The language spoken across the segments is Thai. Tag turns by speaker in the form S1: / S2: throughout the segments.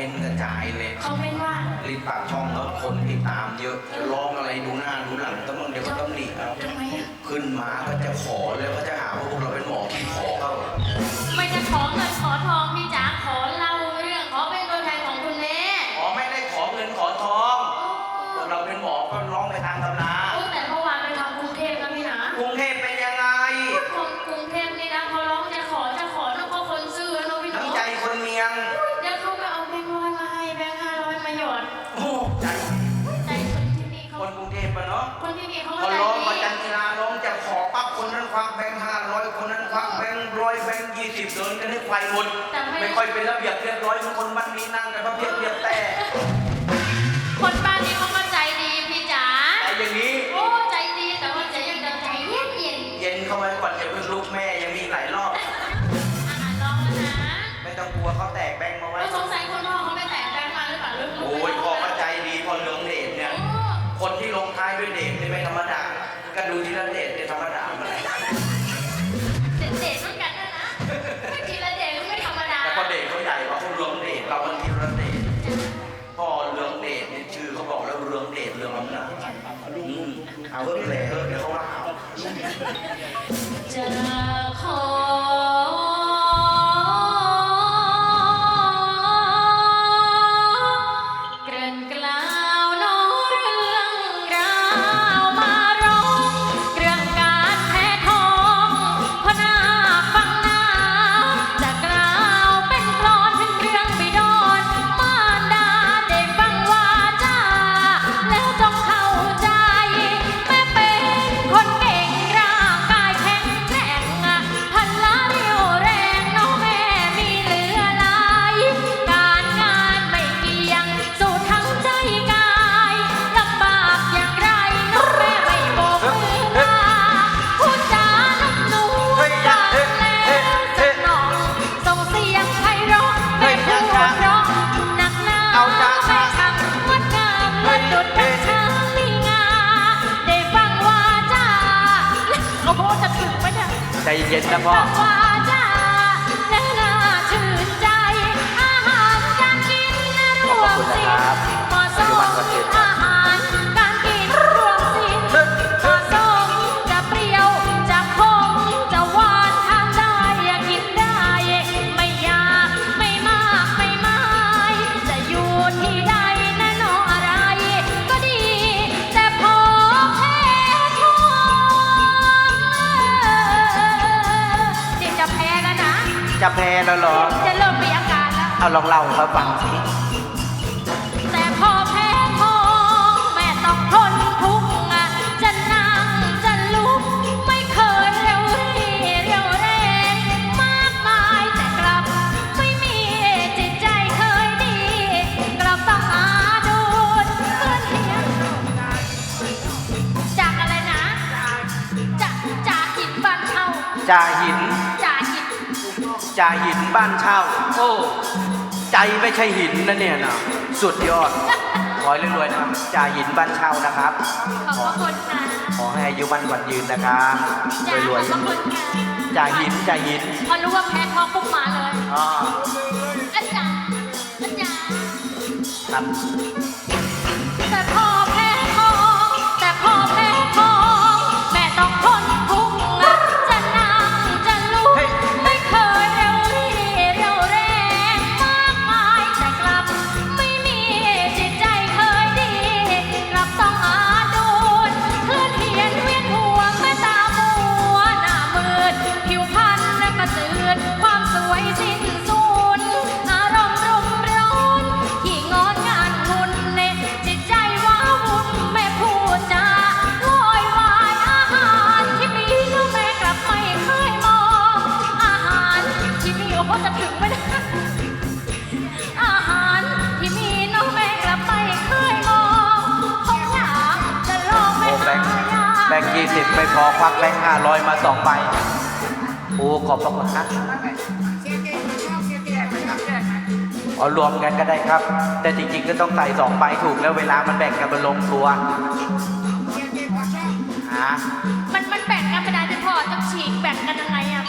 S1: มนต์กระจายเลย
S2: คอมเมนต์ว่า
S1: รีบปากช่องแล้วคนติดตามเยอะจะร้องอะไรดูหน้าดูหลังต้องเดี๋ยวก็ต้องหลีกเอา
S2: ทำไมอะ
S1: ขึ้นมาก็จะขอเลยก็จะหาว่าพวกเราเป็นหมอที่ขอเขา
S2: ไม่จะขอเงินขอทองพี่
S1: ย
S2: แบงค์ยี่
S1: สิบเดินกันให้ควายหมด
S2: แต่ไม่
S1: ไม่ค่อยเป็นระเบียบเรียบร้อยเหมือนคนบ้านนี้นั่งกันพระเพียบเรียบแต่
S2: จะ
S1: ข
S2: อ
S1: ใจเย็นนะพ่อ ล้วเอาลอ
S2: งเล่าให้เขา
S1: ฟังสิ
S2: แต่พอแพ้ทองแม่ต้องทนทุกข์อะจะนั่งจะลุก ไม่เคยเร็วรี่เร็วแรงมากมายแต่กลับ ไม่มีจิตใจเคยดี กลับต้องหาดูดเพื่อนเทียงจากอะไรนะจากจากหินบ้านเช่า
S1: จ่าหิน
S2: จากหิน
S1: จ่าหินบ้านเช่า โอ้ ใจไม่ใช่หินนะเนี่ยนะสุดยอด ขอให้รวยๆนะครับจ่าหินบ้านเช่านะครับ
S2: ขอบพระคุณค่ะ
S1: ขอให้อายุมันขวัญยืนนะครับ
S2: จ้าร
S1: วย
S2: ขอบพระคุณค่ะ
S1: ๆจ่าหินจ่าหิน
S2: พอรู้ว่าแพ้ทองปุ๊บมาเลย
S1: อ๋อ
S2: อาจารย์อาจารย์
S1: ครับ
S2: อควักแบงค์ห้าร้อยมา
S1: สองใบโอ้ขอบพระคุณนะเอารวมกันก็ได้ครับ แต่จริงๆก็ต้องใส่สองใบถูกแล้วเวลามันแบ่งกันมันลงตัวหา
S2: มันมันแบ่งกันไม่ได้จะพอจะฉีกแบ่งกันยังไงอะ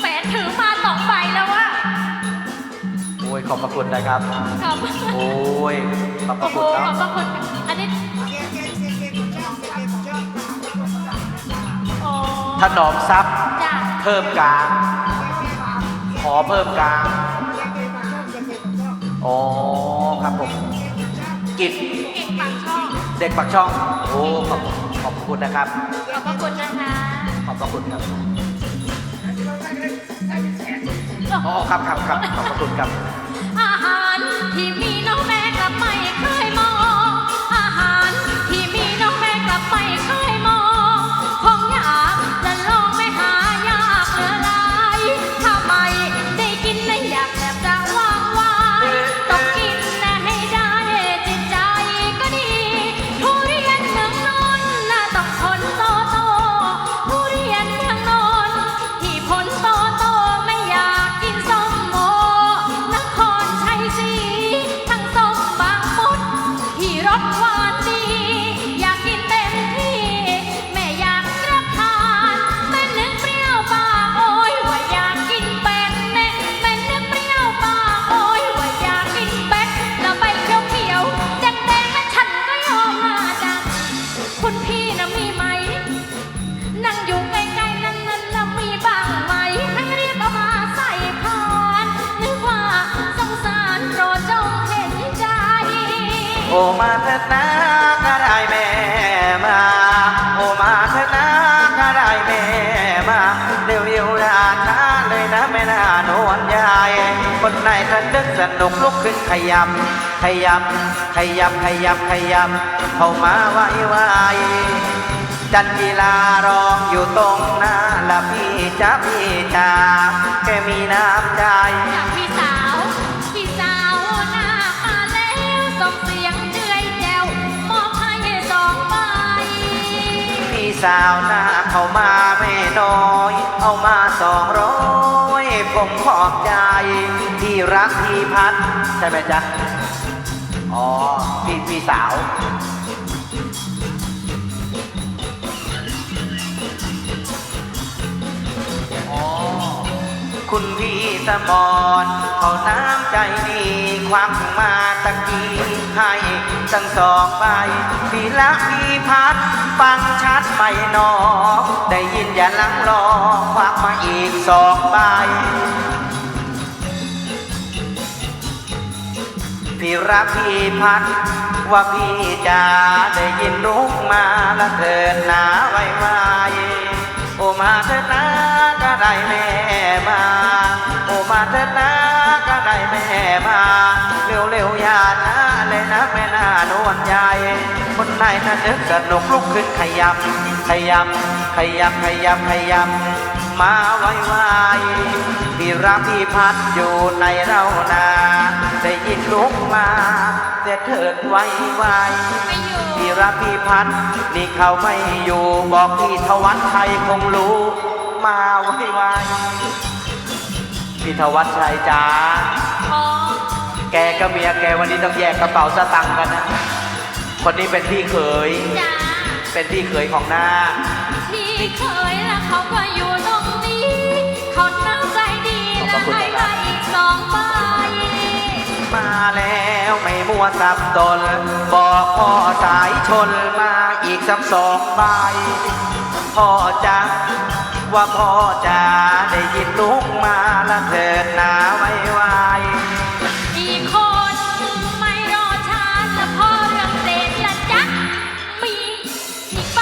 S2: แฟนถือมาสองใบแล้วอะ
S1: โอ้ยขอบพระคุณนะครับ
S2: ขอบคุณ
S1: โอ้ยขอบพ
S2: โอ้
S1: ระ
S2: โห
S1: คุณ
S2: ข
S1: เนาะ
S2: อบพระคุณ
S1: ถนอมทรัพย์
S2: จ้ะ
S1: เพิ่มกลาง ขอเพิ่มกลาง อ๋อครับผม กิจ
S2: เก่งปากช่อง
S1: เด็กปักช่อง โอ้ขอบขอบคุณนะครับ
S2: ขอบพระคุณนะคะ
S1: ขอบพระคุณครับ อ๋อครับครับครับขอบพระคุณครับ
S2: อาหารที่มีน้องแม่ มาเถิดนะก็ได้แม่มา โอมาเถิ
S1: ดนะก็ได้แม่มาเร็วเร็วอย่าช้าเลยนะแม่นานวลยายคนไหนท่านนึกสนุกลุกขึ้นขยับขยับขยับขยับขยับเข้ามาไว้ไว้จันกีฬารองอยู่ตรงหน้าละพี่จ้าพี่จ้าแกมีน้ำใจ
S2: วมอบให้สองใบ
S1: พี่สาวหน้าเข้ามาไม่น้อย เอามาสองร้อยผมขอบใจ ที่รักที่พัด ใช่ไหมจ๊ะ อ๋อ พี่พี่สาว สมอนเขาน้ำใจดีควักมาตะกี้ให้ทั้งสองใบพี่ละพี่พัด ฟังชัดไมหนอ ได้ยินอย่าลังรอ ควักมาอีกสองใบพี่รักพี่พัด ว่าพี่จะได้ยินลุกมาละเถิดหนาไว้ไว้โอมาเถิดนะก็ได้แม่มา เถิดนะก็ได้แม่มาเร็วเร็วๆอย่านะเลยนะแม่นานวลใหญ่คนไหนถ้านึกสนุกลุกขึ้นขยับ ขยับ ขยับ ขยับ ขยับ มาไว้ไวพี่รักพี่พัดอยู่ในเรานาได้ยินลุกมาแต่เถิดไว้ไวพี่รักพี่พัดนี่เขาไม่อยู่บอกพี่ทวัดไทยคงรู้ มาไว้ไว พี่ทวัดชัยจ๋า
S2: อ๋อ
S1: แกกับเมียแกวันนี้ต้องแยกกระเป๋าสตังค์กันนะคนนี้เป็นพี่เขย
S2: จ้า
S1: เป็นพี่เขยของหน้า
S2: ที่เคยแล้วเขาก็อยู่ตรงนี้ เขาน้ำใจดีและให้มาอีกสองใบ
S1: มาแล้วไม่มัวสับตน บอกพ่อสายชนมาอีกสักสองใบพ่อจะ ว่าพ่อจะได้ยินลุกมาละเถิดหนาไว้ไว้
S2: อีกคนไม่รอช้าและพ่อเรื่องเด็ดละจ๊ะมีอีกใบ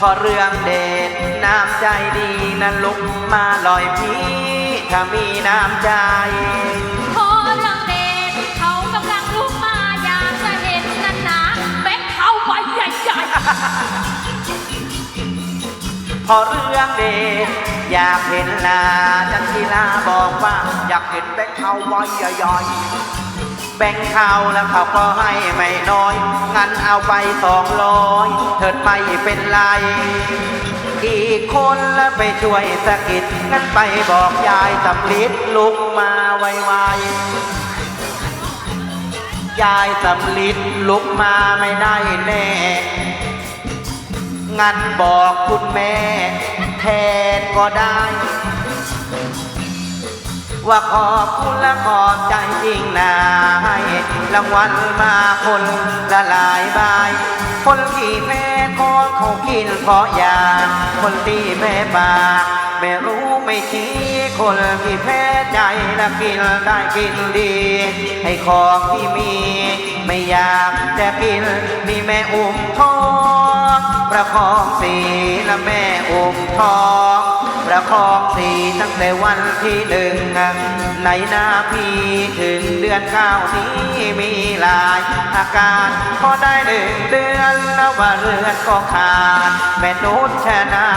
S1: พอเรื่องเด็ดน้ำใจดีนั้นลุกมาลอยพี่ ถ้ามีน้ำใจ
S2: พอเรื่องเด็ดอยากเห็น
S1: ลาจันทีลาบอกว่า อยากเห็นแบงค์เขาไว้ย่อยแบงค์เขาแล้วเขาก็ให้ไม่น้อย งั้นเอาไปสองร้อยเถิดไม่เป็นไรอีกคนแล้วไปช่วยสะกิดงั้นไปบอกยายสำลิดลุกมาไวๆยายสำลิดลุกมาไม่ได้แน่ งั้นบอกคุณแม่ แทนก็ได้ ว่าขอบคุณและขอบใจจริงนายรางวัลมาคนละหลายใบคนที่แพ้ของเขากินเพราะอยากคนที่แม่ปากไม่รู้ ไม่ชี้คนที่แพ้ใจและกินได้กินดี ให้ของที่มี ไม่อยากจะกินมีแม่อุ้มท้องประคองสีและแม่อุ้มท้อง ประคองสีตั้งแต่วันที่หนึ่งในนาพีถึงเดือนเก้านี้มีหลายอาการพอได้หนึ่งเดือนแล้วว่าเรือนก็ขาดแม่นุชชนา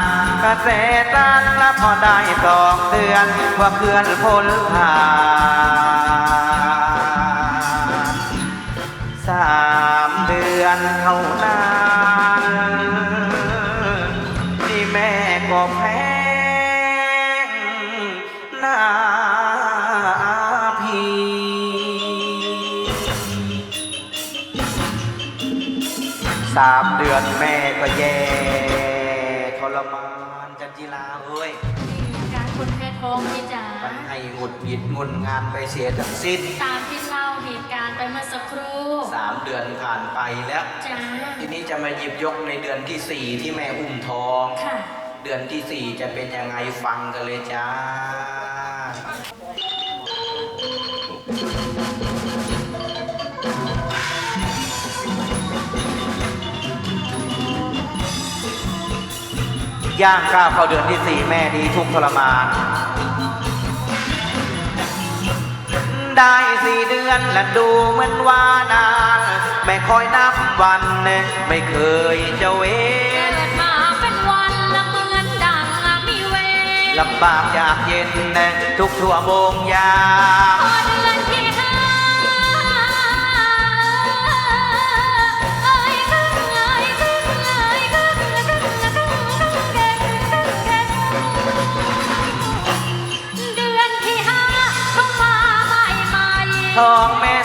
S1: ดเกษตรแล้วพอได้สองเดือน ว่าเพื่อนพ้นผ่านสามเดือนเท่า สามเดือนแม่ก็แย่ทรมานจันจิลาเอ้ย
S2: การคุณแพ้ท้องพี่จ๋า
S1: มันให้หงุดหงิดงุนงานไปเสียทั้งสิ้น
S2: ตามที่เล่าเหตุการณ์ไปเมื่อสักครู่
S1: สามเดือนผ่านไปแล้ว
S2: จ้า
S1: ทีนี้จะมาหยิบยกในเดือนที่สี่ที่แม่อุ้มท้อง
S2: ค่ะ
S1: เดือนที่สี่จะเป็นยังไงฟังกันเลยจ้า ย่างก้าวเข้าเดือนที่สี่แม่ดีทุกข์ทรมานได้สี่เดือนและดูเหมือนว่านานไม่คอยนับวันไม่เคยจะเว้
S2: เกิ
S1: น
S2: ดมาเป็นวันละเหมือนดังมีเวร
S1: ลำบากยากเย็นทุกชั่วโมงยาม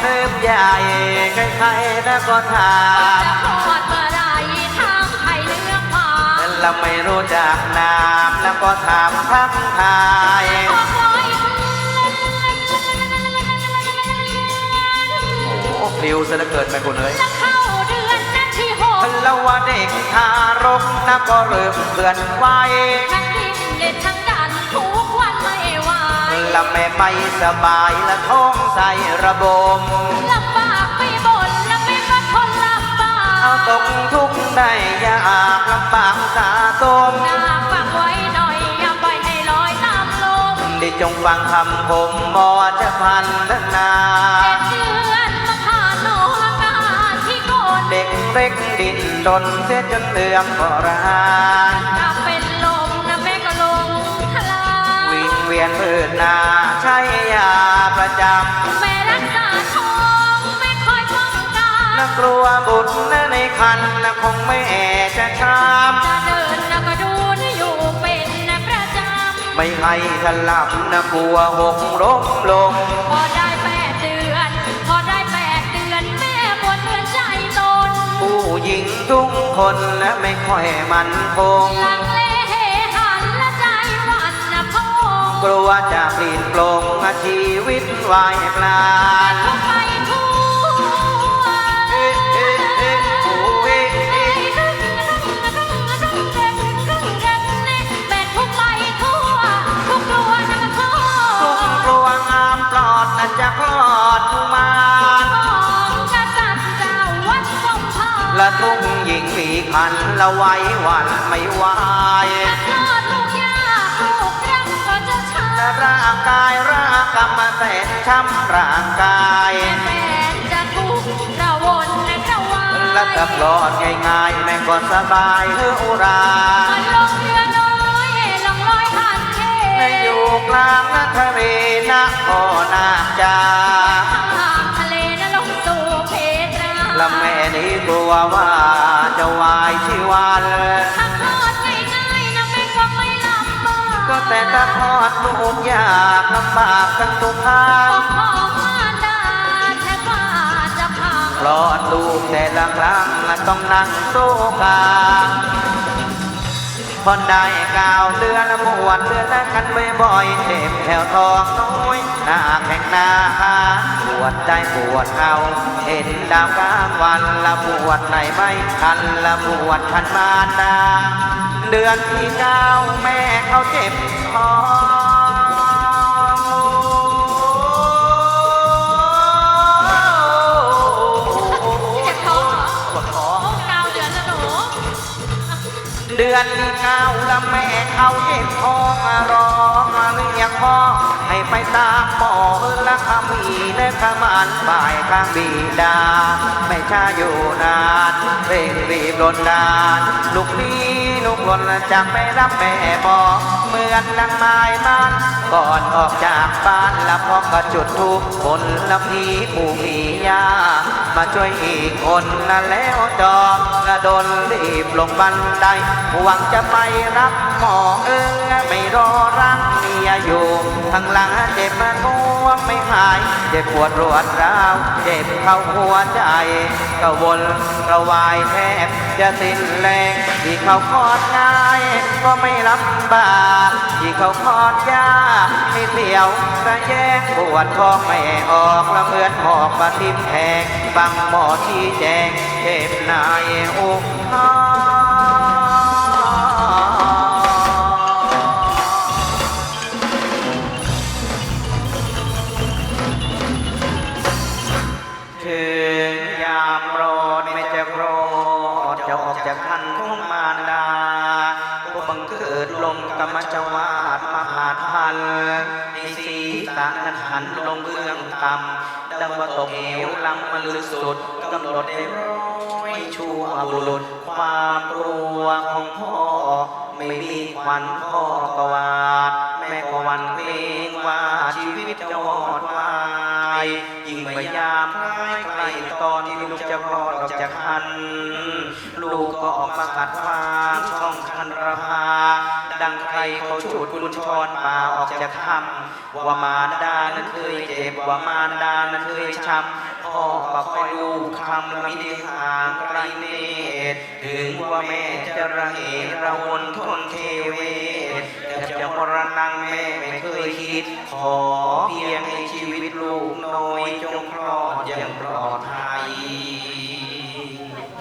S2: ม่
S1: เริ่มใหญ่ใครๆแล้วก็ถา
S2: จะ
S1: ม
S2: คลอดเมื่อไรทางไทยเลือกผ่าน
S1: เราไม่รู้จักนามแล้วก็ถามทักทาย
S2: ขอคอย
S1: โอ้พลิวซะเหลือเกินไปคุณเอ้ย
S2: จะเข้าเดือนนั้นที่หก
S1: แล้วว่าเด็กทารกนะก็เริ่มเคลื่อนไหว
S2: ทั้งดิ้นเด็ดทั้ง
S1: ละแม่ไม่สบายและท้องใส่ระบม
S2: ลำบากไปบ่นและไม่มาทนลำบา
S1: เอา
S2: ก
S1: ตกทุกข์ได้ยากลำบากสะสม
S2: หน้าฟังไว้หน่อยอย่าปล่อยให้ลอยตามลม
S1: ได้จงฟังคำคมหมอจะพันนา
S2: เจ็ดเดือนมาผ่านโนอาการที่โกน
S1: เด็กเล็กดินดนเสียจนเตือมโบราณ ดหนาใช้ยาประจ
S2: แม่รักษาท้องไม่คอยป้องกัำน
S1: นักกลัวบุตรในคันนะคงไม่จะช้
S2: จะเดินนะก็ดูนะอยู่เป็นนะประจำ
S1: ไม่ให้สลับนะกลัวหกล้มลงำ
S2: พอได้แปดเดือน พอได้แปดเดือนแม่ปวดเตือนใจตน
S1: ผู้หญิงทุกคนนะไม่ค่อยมันคง
S2: ลังเล ลัว
S1: จะปลินปลงชีวิตวายปลา
S2: แต่
S1: น
S2: ทุกไปทั่ว
S1: เอ๊ะเอ๊ะเอ๊ะโอ้เอ๊ะเอ๊ะ
S2: กไปทั่วทุกกลัว
S1: งามปลอดนะจะคลอดมา
S2: ของกษัตริย์เจ้าวัดทรงพา
S1: และทุกหญิงมีคันละไว้วันไม่ไหว
S2: กร
S1: รมแสนช้ำร่างกาย
S2: แม่จะทุกข์กระวนและกระวาย
S1: และถ้าปลอดง่ายๆแม่ก็สบายเฮืออุรา
S2: มันลงเรือน้อยลงลอยผ่านเท
S1: ในอยู่กลางนาทะเลนะก็นาจา
S2: ทางทะเลนะลงสู่เพตรา
S1: และแม่นี้กลัวว่าจะวายชีวัน
S2: กก็
S1: แต่ถ้าทอดลูกยากลำบากกันทุกทาง
S2: ก็ขอมารดาแทบว่าจะพัง
S1: คลอดลูกแต่ละครั้งต้องนั่งโซกาพอได้กาวเดือนละบวชเดือนละกันบ่อยๆเจ็บแถวทองน้อย หน้าแข่งหน้าหาปวดใจปวดเอาเห็นดาวกลางวันละบวชไหนไม่ทันละบวชทันมารดา เดือนที่เก้าแม่เขาเจ็บท้อง
S2: เจ็บท้องเหรอ
S1: ปวดท้อง
S2: เก้าเดือนแล้วหนู
S1: เดือนที่เก้าแล้วแม่เขาเจ็บท้องร้องเรียกพ่อให้ไปตามหมอและขมีและขมันบ่ายข้างบีดา ไม่ช้าอยู่นานเร่งรีบรนดานลูกนี้ ลูกหลนจะไปรับแม่บอกเหมือนลังไม้มันก่อนออกจากบ้านแล้วพ่อก็จุดทูบคนละพีปู่มียามาช่วยอีกคนนะแล้วจอกระโดนรีบลงบันไดหวังจะไปรับหมอเออไม่ ยอยู่ทางหลังเจ็บมันง่วงไม่หายเจ็บปวดรวดร้าวเจ็บเข้าหัวใจกระวนกระวายแทบจะสิ้นแรงที่เขาคลอดง่ายก็ไม่ลำบากที่เขาคลอดยากให้เสียวกระแยงปวดท้องไม่ออกละเหมือนหอกมาทิ่มแทงฟังหมอที่แจงเจ็บนายอกท้อ ถึงยามโปรดไม่จะโกรธจะออกจากคันของมารดาก็บังเกิดลมกรรมจวาดมหาพันในสีตานั้นหันลงเบื้องต่ำดังว่าตกเหวลำมันลึกสุดกำหนดได้ร้อยชั่วบุรุษความกลัวของพ่อ ไม่มีควันพ่อกวาดแม่กวันเกรงว่าชีวิตจะวอดวายยิ่งเมื่ยาม ใกล้ใกลตอนที่ลูกจะรอดออกจากคัน ลูกก็ออกมาขัดขวางช่องคันระพาดังใครเขาฉุดกุญชรป่าออกจากถ้ำว่ามารดานั้นเคยเจ็บว่ามารดานั้นเคยช้ำพ่อก็คอยลูกคำละม่ได้ห่างไกลเนตรถึงว่าแม่จะระเหระวนทนเทเวทแทบจะมรณังแม่ไม่เคยคิด ขอเพียงให้ชีวิตลูกน้อยจง ท